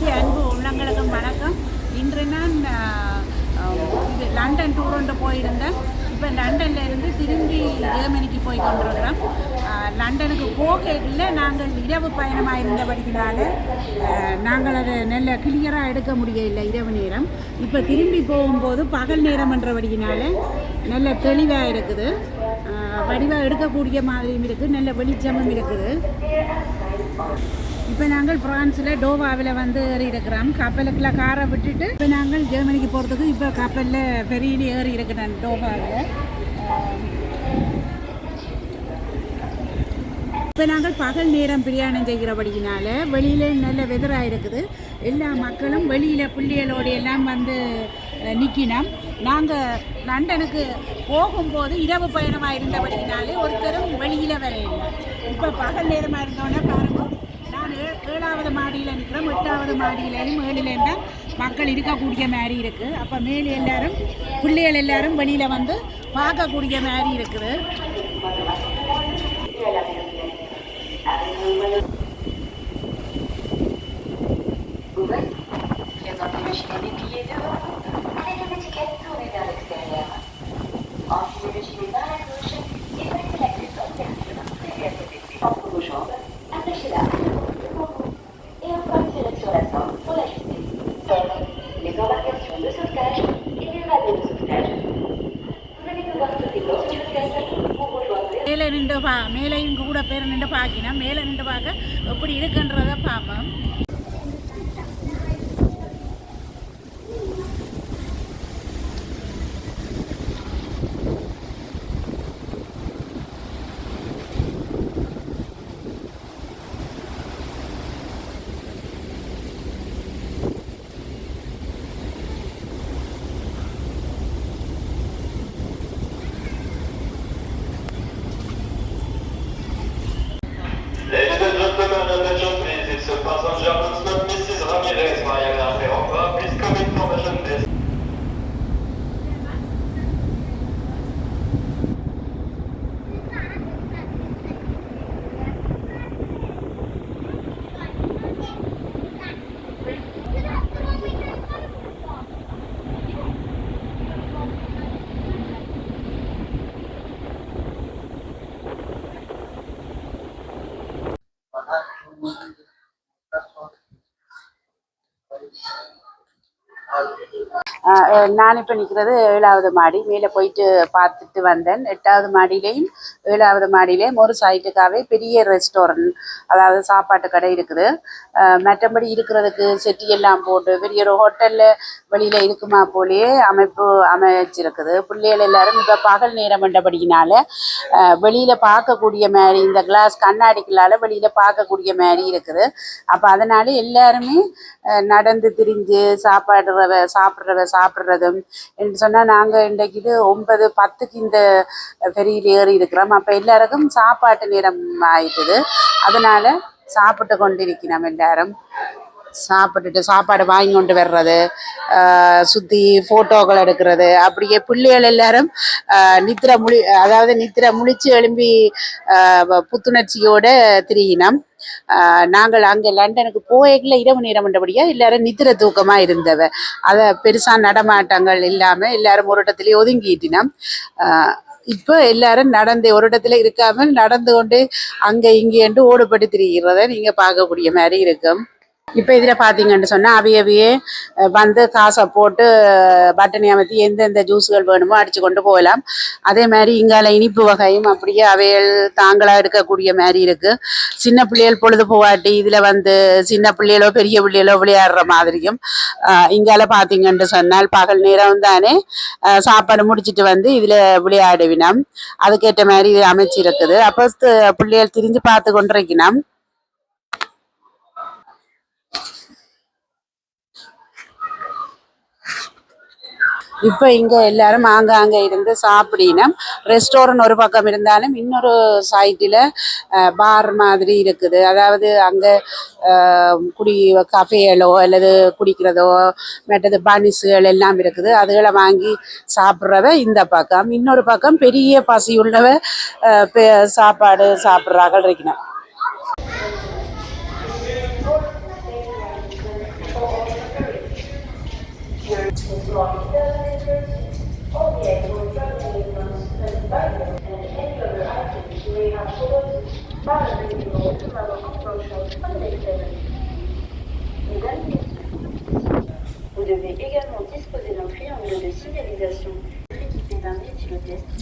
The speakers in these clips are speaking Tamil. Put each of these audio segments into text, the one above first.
அனைத்து அன்பு உள்ளங்களுக்கும் வணக்கம். இன்று நான் இது லண்டன் டூர் ஒன்று போயிருந்தேன். இப்போ லண்டனில் இருந்து திரும்பி ஜெர்மனிக்கு போய் கொண்டிருக்கிறோம். லண்டனுக்கு போகல நாங்கள் இரவு பயணமாக இருந்தபடினால நாங்கள் அதை நல்ல கிளியராக எடுக்க முடியல இரவு நேரம். இப்போ திரும்பி போகும்போது பகல் நேரம் என்றபடியினால நல்ல தெளிவாக இருக்குது. வடிவாக எடுக்கக்கூடிய மாதிரியும் இருக்குது நல்ல வெளிச்சமும் இருக்குது. இப்போ நாங்கள் பிரான்ஸில் டோவாவில் வந்து ஏறி இருக்கிறோம் கப்பலுக்குள்ள காரை விட்டுட்டு இப்போ நாங்கள் ஜெர்மனிக்கு போகிறதுக்கு இப்போ கப்பலில் பெரிய ஏறி இருக்கிறேன் டோவாவில். இப்போ நாங்கள் பகல் நேரம் பிரியாணம் செய்கிறபடியினால வெளியில் நல்ல வெதராக இருக்குது. எல்லா மக்களும் வெளியில் பிள்ளைகளோடு எல்லாம் வந்து நிற்கினோம் நாங்கள் லண்டனுக்கு போகும்போது இரவு பயணமாக இருந்தபடியினாலே ஒருத்தரும் வெளியில் வர இப்போ பகல் நேரமாக இருந்தோன்னே நான் ஏ- ஏழாவது மாடியில் நிற்கிறோம் எட்டாவது மாடியிலையும் ஏழிலையும் தான் மக்கள் இருக்கக்கூடிய மாதிரி இருக்குது அப்போ மேலே எல்லாரும் பிள்ளைகள் எல்லாரும் வெளியில் வந்து பார்க்கக்கூடிய மாதிரி இருக்குது. Présentez le gilet des மேலேயும் கூட பேர் நின்று பார்க்கினா மேலே நின்று பார்க்க எப்படி இருக்குன்றத பார்ப்போம். நான் இப்போ நிற்கிறது ஏழாவது மாடி. மேலே போயிட்டு பார்த்துட்டு வந்தேன். எட்டாவது மாடியிலையும் ஏழாவது மாடியிலையும் ஒரு சைட்டுக்காகவே பெரிய ரெஸ்டாரண்ட் அதாவது சாப்பாட்டு கடை இருக்குது. மற்றபடி இருக்கிறதுக்கு செட்டி எல்லாம் போட்டு பெரிய ஒரு ஹோட்டலில் வெளியில் இருக்குமா போலேயே அமைப்பு அமைச்சிருக்குது. பிள்ளைகள் எல்லாரும் இப்போ பகல் நேரம் என்றபடியினால வெளியில் பார்க்கக்கூடிய மாதிரி இந்த கிளாஸ் கண்ணாடிக்குள்ளால் வெளியில் பார்க்கக்கூடிய மாதிரி இருக்குது. அப்போ அதனால எல்லாருமே நடந்து திரிஞ்சு சாப்பாடுறவ சாப்பிட்றவ சாப்பிட்றதும். என்று சொன்னால் நாங்கள் இன்றைக்கு இது ஒன்பது பத்துக்கு இந்த ஃபெரியில் ஏறி இருக்கிறோம். அப்போ எல்லாருக்கும் சாப்பாட்டு நேரம் ஆயிட்டுது. அதனால சாப்பிட்டு கொண்டிருக்கிறோம் எல்லாரும். சாப்பிட்டுட்டு சாப்பாடு வாங்கி கொண்டு வர்றது ஆஹ் சுத்தி ஃபோட்டோக்கள் எடுக்கிறது அப்படியே பிள்ளைகள் எல்லாரும் ஆஹ் நித்திர முழி அதாவது நித்திர முழிச்சு எழும்பி ஆஹ் புத்துணர்ச்சியோட திரியினோம். ஆஹ் நாங்கள் அங்கே லண்டனுக்கு போயக்குள்ள இரவு நேரம் என்றபடியா எல்லாரும் நித்திர தூக்கமா இருந்தவ. அதை பெருசா நடமாட்டங்கள் இல்லாம எல்லாரும் ஒரு இடத்துலயே ஒதுங்கிட்டினோம். ஆஹ் இப்போ எல்லாரும் நடந்து ஒரு இடத்துல இருக்காமல் நடந்து கொண்டு அங்கே இங்கேண்டு ஓடுபட்டு திரிகிறத நீங்க பார்க்கக்கூடிய மாதிரி இருக்கும். இப்போ இதில் பார்த்தீங்கன்னு சொன்னால் அவையவையே வந்து காசை போட்டு பட்டனை அமைத்து எந்தெந்த ஜூஸ்கள் வேணுமோ அடித்து கொண்டு போகலாம். அதே மாதிரி இங்கால இனிப்பு வகையும் அப்படியே அவைகள் தாங்களாக எடுக்கக்கூடிய மாதிரி இருக்குது சின்ன பிள்ளைகள் பொழுது போவாட்டி இதில் வந்து சின்ன பிள்ளைகளோ பெரிய பிள்ளைகளோ விளையாடுற மாதிரியும் இங்கால பார்த்தீங்கன்னு சொன்னால் பகல் நேரம் தானே சாப்பாடு முடிச்சிட்டு வந்து இதில் விளையாடுவினோம். அதுக்கேற்ற மாதிரி இது அமைச்சிருக்குது. அப்போ பிள்ளைகள் திரிஞ்சு பார்த்து கொண்டிருக்கணும் இப்போ இங்கே எல்லாரும் ஆங்காங்கே இருந்து சாப்பிடினோம் ரெஸ்டாரண்ட் ஒரு பக்கம் இருந்தாலும் இன்னொரு சைட்டில் பார் மாதிரி இருக்குது. அதாவது அங்கே குடி கஃபேகளோ அல்லது குடிக்கிறதோ மற்றது பனிஸுகள் எல்லாம் இருக்குது. அதுகளை வாங்கி சாப்பிட்றவ இந்த பக்கம். இன்னொரு பக்கம் பெரிய பசி உள்ளவ சாப்பாடு சாப்பிட்றாங்க இருக்கணும்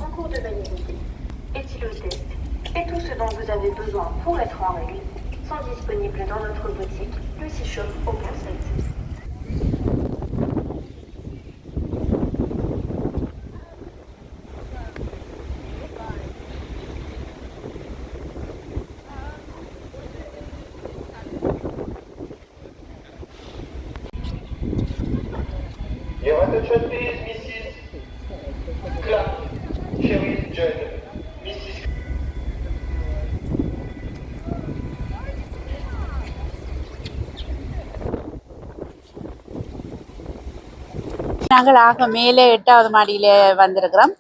en cours de validité. Éthylotest et tout ce dont vous avez besoin pour être en règle sont disponibles dans notre boutique Lucy Shop au Pont நாங்கள் ஆக மேலே எட்டாவது மாடியில வந்திருக்கிறோம்.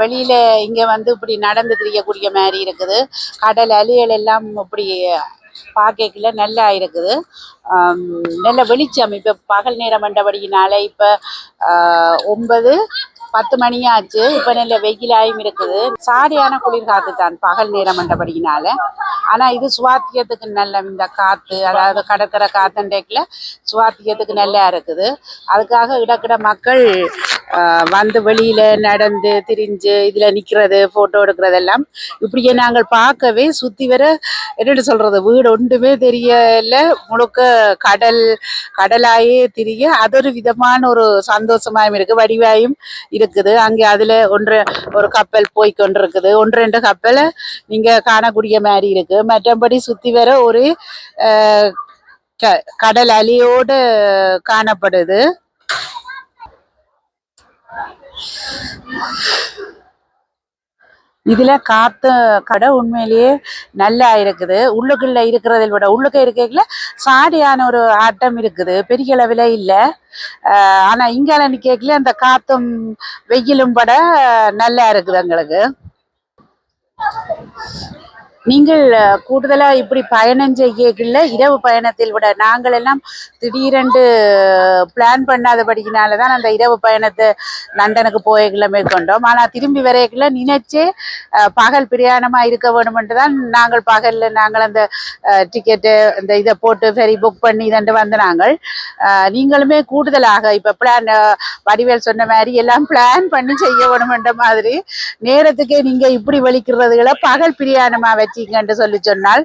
வெளியில் வெளியில இங்க வந்து இப்படி நடந்து திரியக்கூடிய மாதிரி இருக்குது. கடல் அலைகள் எல்லாம் இப்படி பார்க்கல நல்லா இருக்குது. நல்ல வெளிச்சம். இப்போ பகல் நேரம் வந்தபடியினால இப்போ ஒன்பது பத்து மணி ஆச்சு இப்போ நல்ல வெயிலாயும் இருக்குது. சாரியான குளிர் காத்து தான் பகல் நேரம் என்றபடியினால. ஆனால் இது சுவாத்தியத்துக்கு நல்ல இந்த காற்று அதாவது கடற்கரை காத்தண்டேக்கில் சுவாத்தியத்துக்கு நல்லா இருக்குது. அதுக்காக இடக்கிட மக்கள் வந்து வெளியில நடந்து திரிஞ்சு இதுல நிக்கிறது போட்டோ எடுக்கிறதெல்லாம் இப்படியே நாங்கள் பார்க்கவே சுத்தி வர என்னென்னு சொல்றது வீடு ஒன்றுமே தெரியல. முழுக்க கடல் கடலாயே திரிய அது ஒரு விதமான ஒரு சந்தோஷமாயும் இருக்கு வடிவாயும் இருக்குது. அங்கே அதுல ஒன்று ஒரு கப்பல் போய் கொண்டிருக்குது. ஒன்று ரெண்டு கப்பலை நீங்க காணக்கூடிய மாதிரி இருக்கு. மற்றபடி சுத்தி வர ஒரு க- கடல் அலையோடு காணப்படுது. இதுல காத்து கடை உண்மையிலேயே நல்லா இருக்குது. உள்ளுக்குள்ள இருக்கிறதை விட உள்ளுக்க இருக்கல சாடியான ஒரு ஆட்டம் இருக்குது. பெரிய அளவில் இல்லை. ஆனா இங்கால நிக்கல அந்த காத்தும் வெயிலும் பட நல்லா இருக்குது எங்களுக்கு. நீங்கள் கூடுதலாக கூடுதலா இப்படி பயணம் செய்யல இரவு பயணத்தில் விட நாங்கள் எல்லாம் திடீரென்று பிளான் பண்ணாதபடியினால தான் அந்த இரவு பயணத்தை லண்டனுக்கு போய்களை மேற்கொண்டோம். ஆனா திரும்பி வரையக்குள்ள நினைச்சே பகல் பிரயாணமா இருக்க வேணுமென்று தான் நாங்கள் பகல்ல நாங்கள் அந்த டிக்கெட்டு இந்த இதை போட்டு ஃபெரி புக் பண்ணி இதண்டு வந்து நாங்கள். நீங்களுமே கூடுதலாக இப்ப பிளான் வடிவேல் சொன்ன மாதிரி எல்லாம் பிளான் பண்ணி செய்ய வேணுமென்ற மாதிரி நேரத்துக்கே நீங்க இப்படி வலிக்கிறதுகளை பகல் பிரியாணமா வச்சீங்கன்னு சொல்லி சொன்னால்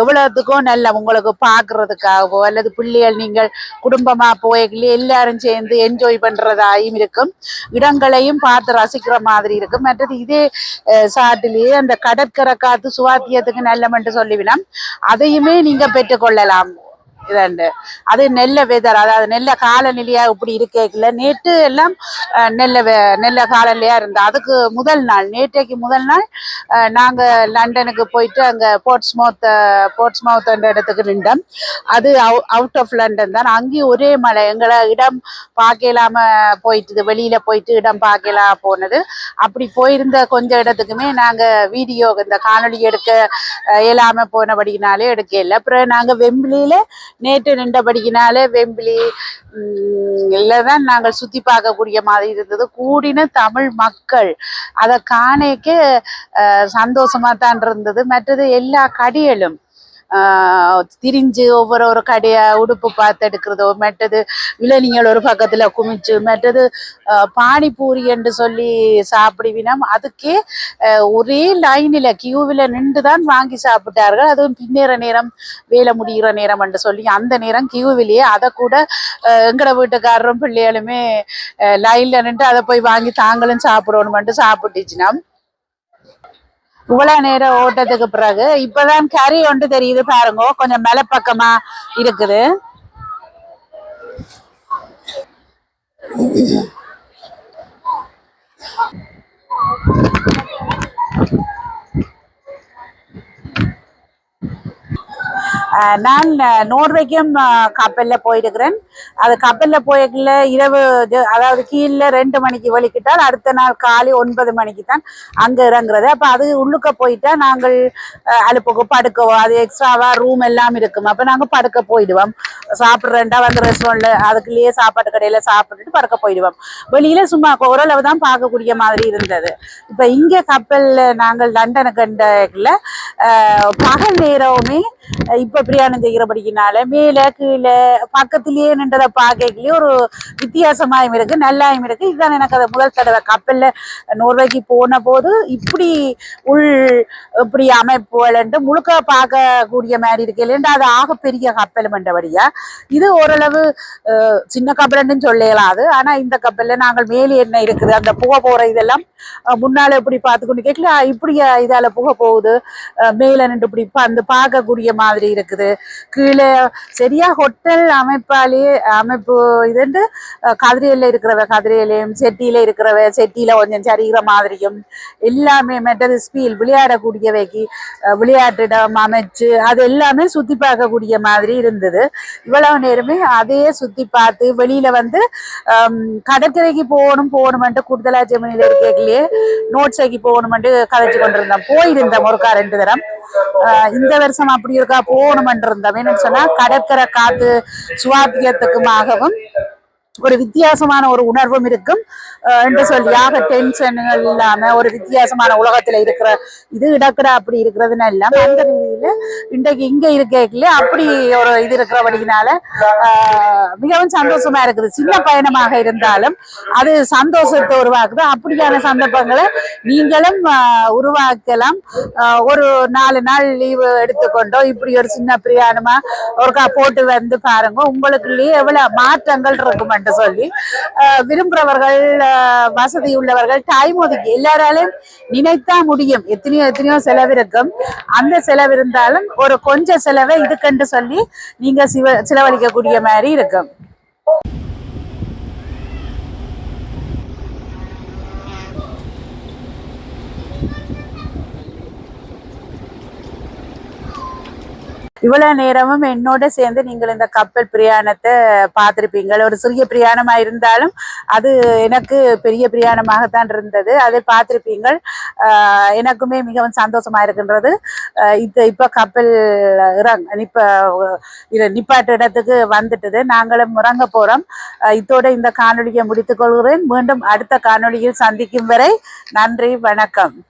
எவ்வளவுக்கும் நல்ல உங்களுக்கு பார்க்கறதுக்காகவோ அல்லது பிள்ளைகள் நீங்கள் குடும்பமா போய்களே எல்லாரும் சேர்ந்து என்ஜாய் பண்றதாயும் இருக்கும். இடங்களையும் பார்த்து ரசிக்கிற மாதிரி இருக்கும். மற்றது இதே சாட்டிலேயே அந்த கடற்கரை காத்து சுவாத்தியத்துக்கு நல்லமென்று சொல்லிவிடலாம். அதையுமே நீங்க பெற்றுக்கொள்ளலாம் ரெண்டு அது நெல்ல வெதர் அதாவது நெல்ல காலநிலையா இப்படி இருக்கல நேற்று எல்லாம் நெல்லை நெல்ல வெ- நெல்ல காலநிலையா இருந்தோம் அதுக்கு முதல் நாள் நேற்றைக்கு முதல் நாள் நாங்கள் நாங்க லண்டனுக்கு போயிட்டு அங்க போர்ட்ஸ்மவுத் போர்ட்ஸ்மவுத் என்ற இடத்துக்கு நின்றோம். அது அவுட் ஆஃப் லண்டன் தான். அங்கேயும் ஒரே மழை எங்களை இடம் பார்க்கலாம போயிட்டுது வெளியில போயிட்டு இடம் பார்க்கலாம் போனது. அப்படி போயிருந்த கொஞ்ச இடத்துக்குமே நாங்க வீடியோ இந்த காணொலி எடுக்க அஹ், இயலாம போனபடினாலே எடுக்கல அப்புறம் நாங்க வெம்பிலியில நேற்று நின்றபடியினாலே வெம்பிலி தான் நாங்கள் சுற்றி பார்க்கக்கூடிய மாதிரி இருந்தது. கூடின தமிழ் மக்கள் அதை காணேக்க சந்தோஷமாக தான் இருந்தது. மற்றது எல்லா கடிகளும் திரிஞ்சு ஒவ்வொரு ஒரு கடையை உடுப்பு பார்த்து எடுக்கிறதோ மற்றது இளநீங்கள் ஒரு பக்கத்தில் குமிச்சு மற்றது பானிபூரி என்று சொல்லி சாப்பிடுவினம் அதுக்கே ஒரே லைனில் கியூவில் நின்று தான் வாங்கி சாப்பிட்டார்கள். அதுவும் பின்னேற நேரம் வேலை முடிகிற நேரம் என்று சொல்லி அந்த நேரம் கியூவிலேயே அதை கூட எங்கட வீட்டுக்காரரும் பிள்ளைகளுமே லைனில் நின்று அதை போய் வாங்கி தாங்களும் சாப்பிடணுமென்ட்டு சாப்பிட்டுச்சுனா இவ்வளவு நேரம் ஓட்டத்துக்கு பிறகு இப்பதான் கறி ஒன்று தெரியுது பாருங்க. கொஞ்சம் மேல பக்கமா இருக்குது. நான் அஹ், நோர்வேக்கும் கப்பலில் போயிருக்கிறேன். அது கப்பலில் போயிருக்கல இரவு அதாவது கீழே ரெண்டு மணிக்கு வலிக்கிட்டால் அடுத்த நாள் காலை ஒன்பது மணிக்கு தான் அங்கே இறங்குறது. அப்போ அது உள்ளுக்க போயிட்டா நாங்கள் அலுப்புக்கு படுக்கவோ அது எக்ஸ்ட்ராவா ரூம் எல்லாம் இருக்கும். அப்போ நாங்கள் படுக்க போயிடுவோம். சாப்பிட்றேன்டா வந்து ரெஸ்டாரண்ட்ல அதுக்குள்ளேயே சாப்பாட்டு கடையில சாப்பிட்டுட்டு படுக்க போயிடுவோம். வெளியில சும்மா ஓரளவு தான் பார்க்கக்கூடிய மாதிரி இருந்தது. இப்போ இங்கே கப்பலில் நாங்கள் லண்டனுக்கு கண்டல பகல் நேரமுமே இப்போ பிரியாணம் செய்கிறபடிக்கினால மேல கீழே பக்கத்திலேயே நின்றதை பார்க்கலையே ஒரு வித்தியாசமாயும் இருக்கு நல்லாயும் இருக்கு. இதுதான் எனக்கு அதை முதல் தடவை கப்பலில் நோர்வேக்கு போன போது இப்படி உள் இப்படி அமைப்புகள் முழுக்க பார்க்கக்கூடிய மாதிரி இருக்கு. இல்லைன்னா அது ஆகப்பெரிய கப்பல் மண்டபடியா? இது ஓரளவு சின்ன கப்பல்னு சொல்லலாம் அது. ஆனா இந்த கப்பல்ல நாங்கள் மேலே என்ன இருக்குது அந்த புகை போற இதெல்லாம் முன்னால் முன்னால இப்படி பார்த்துக்கொண்டு கேட்கல இப்படியா இதால புகை போகுது மேலே மேல நின்று இப்படி அந்த பார்க்கக்கூடிய மாதிரி இருக்குது. கீழே சரியா ஹோட்டல் அமைப்பாலே அமைப்பு இதுண்டு அஹ், கதிரையில இருக்கிறவ கதிரையிலையும் செட்டியில இருக்கிறவ செட்டியில கொஞ்சம் சரிகிற மாதிரியும் எல்லாமே மெட்டது ஸ்பீல் விளையாடக்கூடியவைக்கு விளையாட்டிடம் அமைச்சு அது எல்லாமே சுத்தி பார்க்கக்கூடிய மாதிரி இருந்தது. இவ்வளவு நேரமே அதையே சுத்தி பார்த்து வெளியில வந்து கடற்கரைக்கு போகணும் போகணுமென்ட்டு கூடுதலா ஜெமினில இருக்கேக்கிலேயே நோட்ஸைக்கு போகணுமென்ட்டு கதைச்சு கொண்டிருந்தோம். போயிருந்தோம் ஒருக்கா ரெண்டு தரம். இந்த வருஷம் அப்படி இருக்கா? போகணுமென்று இருந்தோம் சொன்னா கடற்கரை காத்து சுவாத்தியத்துக்குமாகவும் ஒரு வித்தியாசமான ஒரு உணர்வும் இருக்கும். என்று சொல்லியாக ஆக டென்ஷன்கள் இல்லாம ஒரு வித்தியாசமான உலகத்துல இருக்கிற இது இடக்கடா அப்படி இருக்கிறதுன்னு எல்லாம் அந்த ரீதியில இன்றைக்கு இங்க இருக்கல அப்படி ஒரு இது இருக்கிறபடினால மிகவும் சந்தோஷமா இருக்குது. சின்ன பயணமாக இருந்தாலும் அது சந்தோஷத்தை உருவாக்குது. அப்படியான சந்தர்ப்பங்களை நீங்களும் உருவாக்கலாம். ஒரு நாலு நாள் லீவு எடுத்துக்கொண்டோ இப்படி ஒரு சின்ன பிரயாணமா ஒருக்கா போட்டு வந்து பாருங்க. உங்களுக்குள்ளேயே எவ்வளவு மாற்றங்கள் இருக்கும் என்று சொல்லி ஆஹ் விரும்புறவர்கள் வசதி உள்ளவர்கள் டைம் ஒதுக்கி எல்லாராலையும் நினைத்தா முடியும். எத்தனையோ எத்தனையோ செலவு இருக்கும். அந்த செலவு இருந்தாலும் ஒரு கொஞ்சம் செலவை இதுக்கென்று சொல்லி நீங்க சிவ செலவழிக்கக்கூடிய மாதிரி இருக்கும். இவ்வளவு நேரமும் என்னோட சேர்ந்து நீங்கள் இந்த கப்பல் பிரயாணத்தை பார்த்திருப்பீங்கள். ஒரு சிறிய பிரயாணமா இருந்தாலும் அது எனக்கு பெரிய பிரயாணமாகத்தான் இருந்தது. அதை பார்த்திருப்பீங்கள். ஆஹ் எனக்குமே மிகவும் சந்தோஷமா இருக்கின்றது. ஆஹ் இது இப்ப கப்பல் இறங் இப்ப இது நிப்பாட்டு இடத்துக்கு வந்துட்டது. நாங்களும் இறங்க போறோம். இதோட இந்த காணொலியை முடித்துக் கொள்கிறேன். மீண்டும் அடுத்த காணொலியில் சந்திக்கும் வரை நன்றி வணக்கம்.